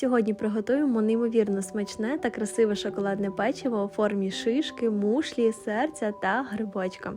Сьогодні приготуємо неймовірно смачне та красиве шоколадне печиво у формі шишки, мушлі, серця та грибочка.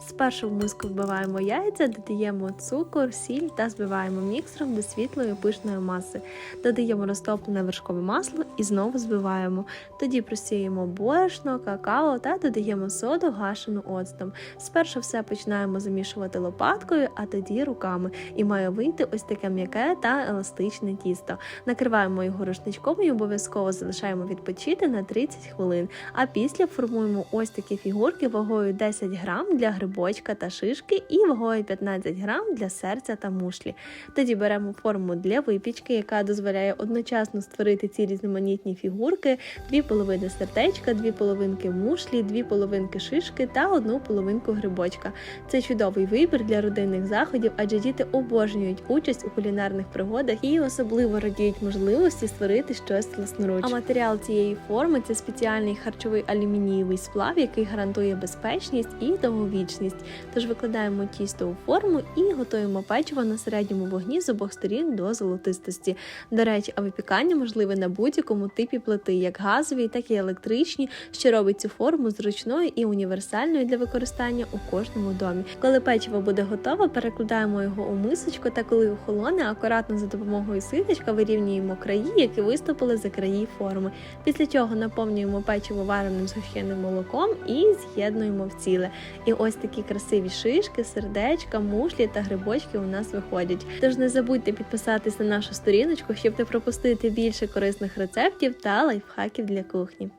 Спершу в миску вбиваємо яйця, додаємо цукор, сіль та збиваємо міксером до світлої пишної маси. Додаємо розтоплене вершкове масло і знову збиваємо. Тоді просіємо борошно, какао та додаємо соду гашену оцтом. Спершу все починаємо замішувати лопаткою, а тоді руками. І має вийти ось таке м'яке та еластичне тісто. Накриваємо його рушничком і обов'язково залишаємо відпочити на 30 хвилин. А після формуємо ось такі фігурки вагою 10 грам для грибочка та шишки і вагою 15 грам для серця та мушлі. Тоді беремо форму для випічки, яка дозволяє одночасно створити ці різноманітні фігурки: дві половини сердечка, дві половинки мушлі, дві половинки шишки та одну половинку грибочка. Це чудовий вибір для родинних заходів, адже діти обожнюють участь у кулінарних пригодах і особливо радіють можливості створити щось власноруч. А матеріал цієї форми це спеціальний харчовий алюмінієвий сплав, який гарантує безпечність і довговічність. Тож викладаємо тісто у форму і готуємо печиво на середньому вогні з обох сторін до золотистості. До речі, а випікання можливе на будь-якому типі плити, як газові, так і електричні, що робить цю форму зручною і універсальною для використання у кожному домі. Коли печиво буде готове, перекладаємо його у мисочку, та коли охолоне, акуратно за допомогою ситочка вирівнюємо краї, які виступили за краї форми. Після чого наповнюємо печиво вареним згущеним молоком і з'єднуємо в ціле. І ось такі красиві шишки, сердечка, мушлі та грибочки у нас виходять. Тож не забудьте підписатись на нашу сторіночку, щоб не пропустити більше корисних рецептів та лайфхаків для кухні.